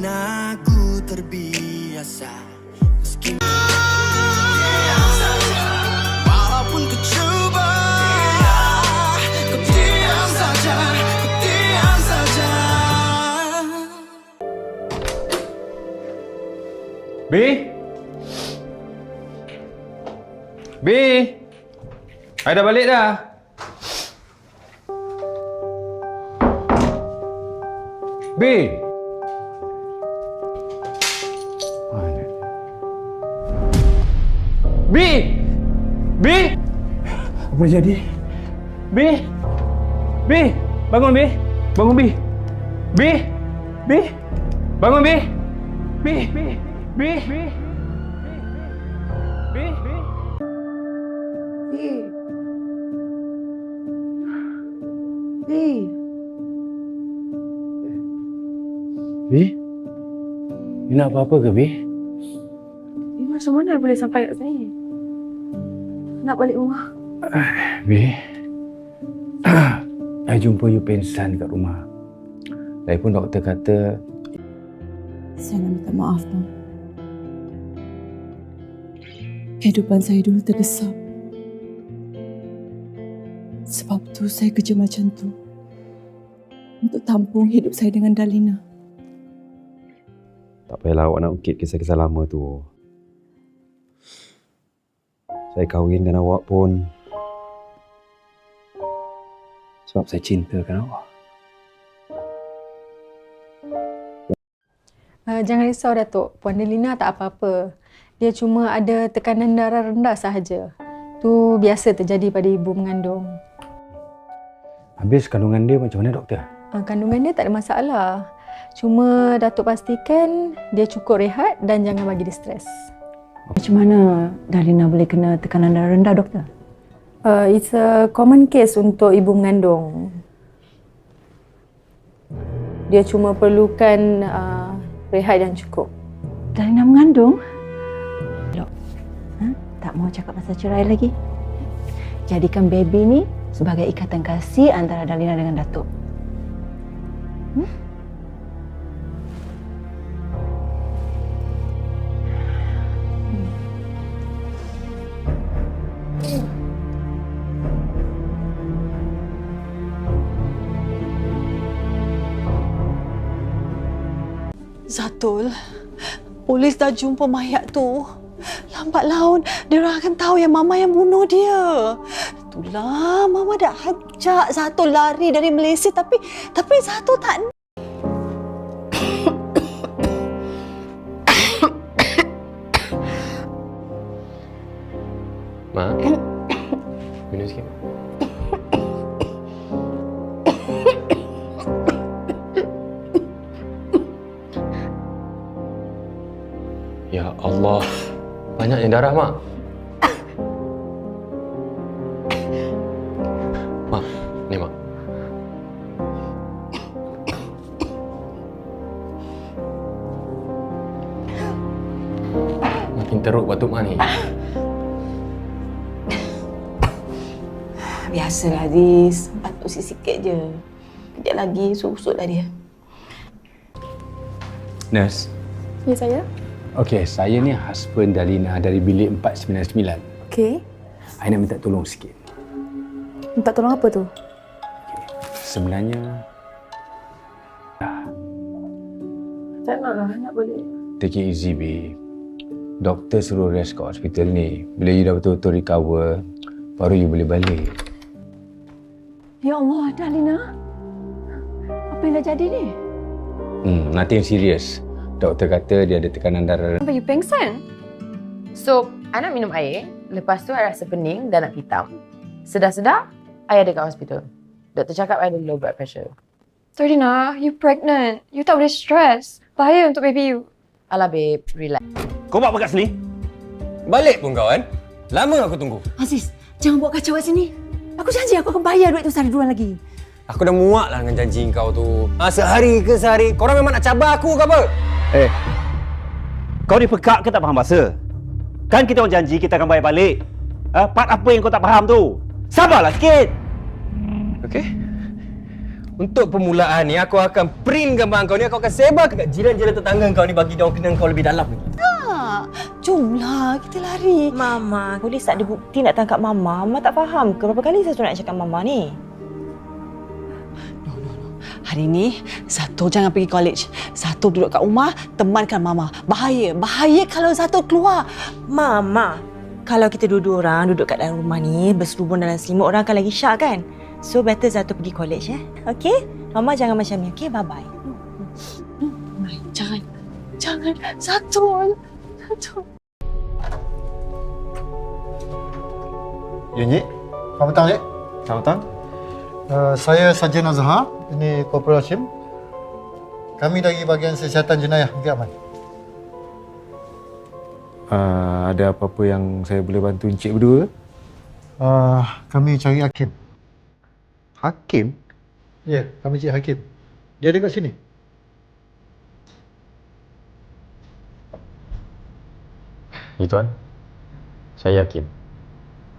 Ku terbiasa Meski Walaupun ku cuba Ku diam saja Ku diam saja B? B? I dah balik dah. B? B? B? Apa jadi? B? B? Bangun B? Bangun B? B? B? Bangun B? B? B? B? B? B? B? B? You nak apa-apa ke B? Eh, macam mana boleh sampai kat sini? Nak balik rumah? B? I jumpa you pensan kat rumah. Lagipun doktor kata Saya nak minta maaf, Bang. Kehidupan saya dulu terdesak. Sebab tu saya kerja macam tu. Untuk tampung hidup saya dengan Dalina. Tak payahlah awak nak ukit kisah-kisah lama tu. Saya kahwin dengan awak pun sebab saya cintakan awak. Uh, jangan risau Datuk, Puan Delina tak apa-apa. Dia cuma ada tekanan darah rendah sahaja. Tu biasa terjadi pada ibu mengandung. habis kandungan dia macam mana doktor? Uh, kandungan dia tak ada masalah. Cuma Datuk pastikan dia cukup rehat dan jangan bagi dia stres. Macam mana Dalina boleh kena tekanan darah rendah, doktor? Uh, it's a common case untuk ibu mengandung. Dia cuma perlukan uh, rehat yang cukup. Dalina mengandung? Elok. Ha? Tak mau cakap pasal cerai lagi? Jadikan baby ni sebagai ikatan kasih antara Dalina dengan Datuk. Zatul, polis dah jumpa mayat tu. Lambat laun, dia akan tahu yang Mama yang bunuh dia. Itulah, Mama dah ajak Zatul lari dari Malaysia tapi tapi Zatul tak Ma? Ya Allah. Banyaknya darah, Mak. Mak, ni Mak. Makin teruk batuk Mak ni. Biasalah, Riz. Batuk sikit-sikit je. Kejap lagi, susutlah dia. Nurse. Ya saya? Okey, saya ni husband Dalina dari bilik 499. Okey. I nak minta tolong sikit. Minta tolong apa tu? Sebenarnya Tak nak lah, nak boleh. take it easy, B. Doktor suruh rest kat hospital ni. Bila you dah betul-betul recover, baru you boleh balik. Ya Allah, Dalina. Apa yang dah jadi ni? Hmm, nothing serious. Doktor kata dia ada tekanan darah Sampai you pengsan. So, I nak minum air. Lepas tu, I rasa pening dan nak hitam. Sedar-sedar, I ada kat hospital. Doktor cakap I ada low blood pressure. Tordina, you pregnant. You tak boleh stress. Bahaya untuk baby you. Alah, babe. Relax. Kau buat apa kat sini? Balik pun kau kan? Lama aku tunggu. Aziz, jangan buat kacau kat sini. Aku janji aku akan bayar duit tu sehari dua lagi. Aku dah muak lah dengan janji kau tu. Ha, sehari ke sehari. Korang memang nak cabar aku ke apa? Eh, kau ni pekak ke tak faham bahasa? Kan kita orang janji kita akan bayar balik. Ha, part apa yang kau tak faham tu? Sabarlah sikit. Okey? Untuk permulaan ni aku akan print gambar kau ni aku akan sebar kat jiran-jiran tetangga kau ni bagi dia orang kenal kau lebih dalam lagi. Tak. Jomlah, kita lari. Mama, polis tak ada bukti nak tangkap Mama. Mama tak faham ke berapa kali saya nak cakap Mama ni? Hari ni, Zato jangan pergi college. Zato duduk kat rumah, temankan Mama. Bahaya. Bahaya kalau Zato keluar. Mama, kalau kita dua-dua orang duduk kat dalam rumah ni, berserubun dalam selimut, orang akan lagi syak kan? So, better Zato pergi college eh. Okay? Mama jangan macam ni, okay? Bye-bye. Mai, jangan. Jangan. Zato. Zato. Ya, Encik. Selamat petang, Encik. Selamat petang. Uh, saya Sarjan Azhar. Ini Korporal Hashim. Kami dari bahagian siasatan jenayah Negeri Aman. Uh, ada apa-apa yang saya boleh bantu Encik berdua? Uh, kami cari Hakim. Hakim? Ya, kami cari Hakim. Dia ada kat sini. Ya tuan. Saya yakin.